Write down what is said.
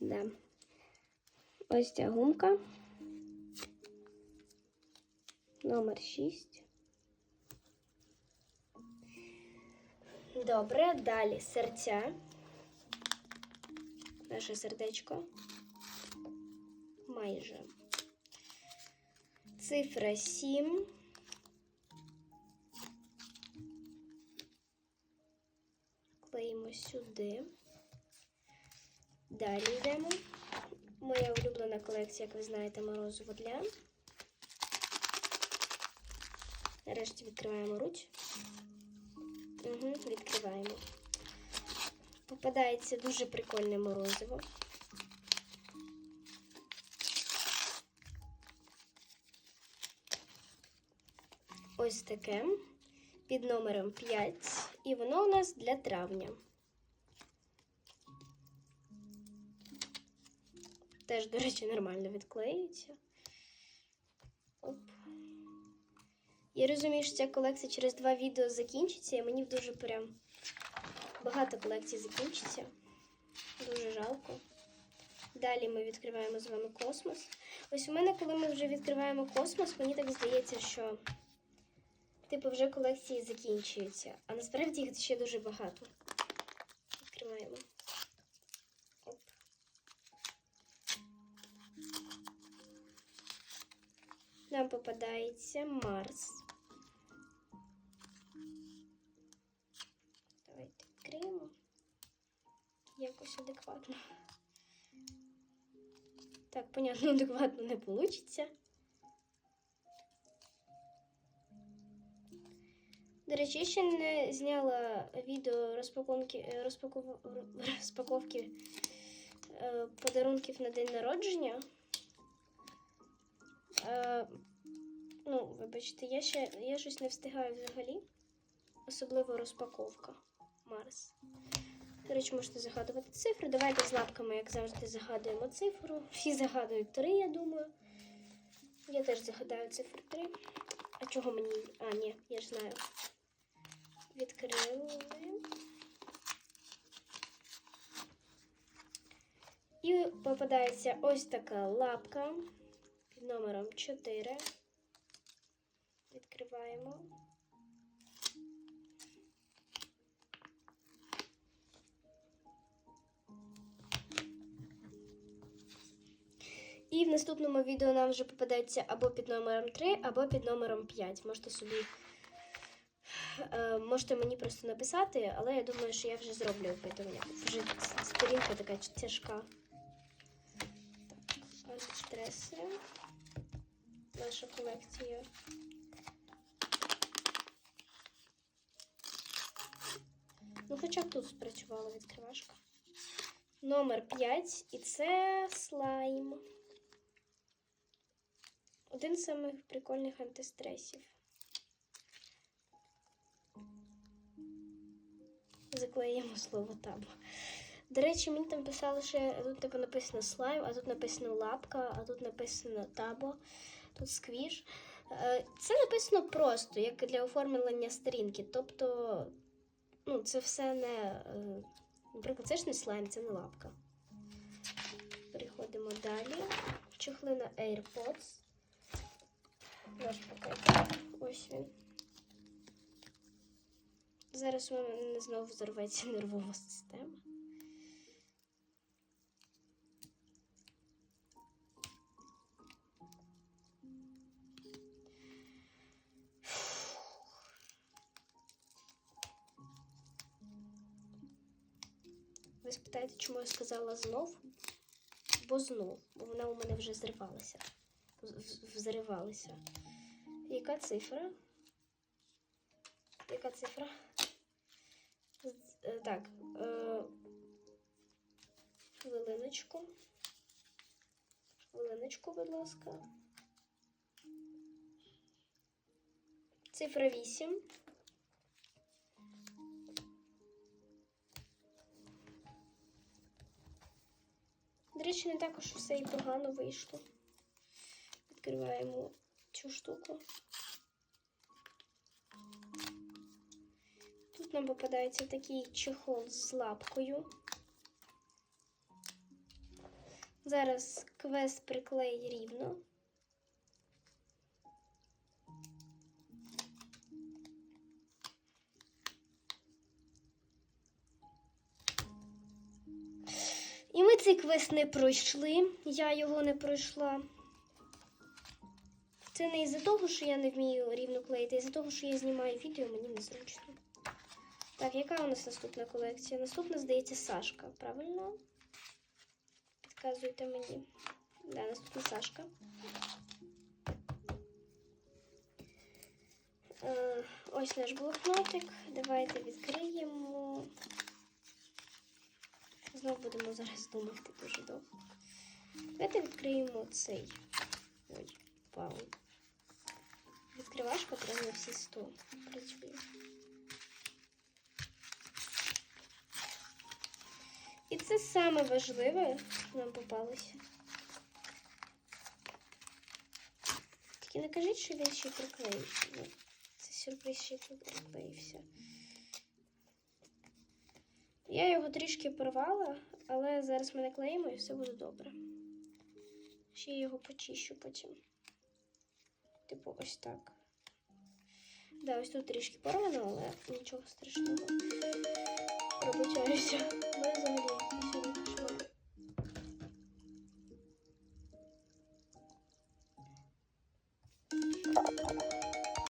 Да. Ось ця гумка. Номер 6. Добре, далі серця. Наше сердечко. Майже. Цифра 7. Клеїмо сюди. Далі йдемо. Моя улюблена колекція, як ви знаєте, морозиво для. Нарешті відкриваємо руч. Угу, відкриваємо. Попадається дуже прикольне морозиво. Ось таке під номером 5. І воно у нас для травня. Теж, до речі, нормально відклеюється. Оп. Я розумію, що ця колекція через два відео закінчиться, і мені дуже прям багато колекцій закінчиться. Дуже жалко. Далі ми відкриваємо з вами космос. Ось у мене, коли ми вже відкриваємо космос, мені так здається, що типу вже колекції закінчуються. А насправді їх ще дуже багато. Відкриваємо. Нам попадається Марс. Давайте відкриємо. Якось адекватно. Так, понятно, адекватно не вийде. До речі, ще не зняла відео розпаковки, розпаков... розпаковки е, подарунків на день народження. Ну, вибачте, я ще я щось не встигаю взагалі. Особливо розпаковка Марс. До речі, можете загадувати цифри. Давайте з лапками, як завжди, загадуємо цифру. Всі загадують 3, я думаю. Я теж загадаю цифру 3. А чого мені? А, ні, я ж знаю. Відкрили. І попадається ось така лапка під номером 4. Відкриваємо. І в наступному відео нам вже попадеться або під номером 3, або під номером 5. Можете собі е, можете мені просто написати, але я думаю, що я вже зроблю опитування. Вже сторінка така тяжка. Так, антистреси. Наша колекція. Ну, хоча б тут спрацювала відкривашка. Номер 5. І це слайм. Один з самих прикольних антистресів. Заклеїмо слово табу. До речі, мені там писали, що тут типу написано слайм, а тут написано лапка, а тут написано табо, сквіш. Е, Це написано просто, як для оформлення сторінки. Тобто, ну, це все не. е, Наприклад, це ж не слайм, це не лапка. Переходимо далі. Чохлина AirPods. Наш пакет. Ось він. Зараз у мене знову взорветься нервова система. Спитаєте, чому я сказала знов? Бо знов, бо вона у мене вже зривалася. Взривалася. Яка цифра? Яка цифра? Е, Так. Е, хвилиночку. Хвилиночку, будь ласка. Цифра 8. Речі, не також все і погано вийшло. Відкриваємо цю штуку. Тут нам попадається такий чехол з лапкою. Зараз квест приклеїть рівно. Цей квест не пройшли. Я його не пройшла. Це не із-за того, що я не вмію рівно клеїти, а із-за того, що я знімаю відео, мені незручно. Так, яка у нас наступна колекція? Наступна, здається, Сашка, правильно? Підказуйте мені. Да, наступна Сашка. Е, ось наш блокнотик. Давайте відкриємо. Знову будемо зараз думати дуже довго. Давайте відкриємо цей. Ой, вау. Відкривашка прямо на всі 100 працює. І це саме важливе, що нам попалося. Тільки не кажіть, що він ще приклеївся. Ну, Це сюрприз ще приклеївся. Я його трішки порвала, але зараз ми наклеїмо і все буде добре. Ще його почищу потім. Типу, ось так. Да, ось тут трішки порвано, але нічого страшного. Пробачаюся. Ми взагалі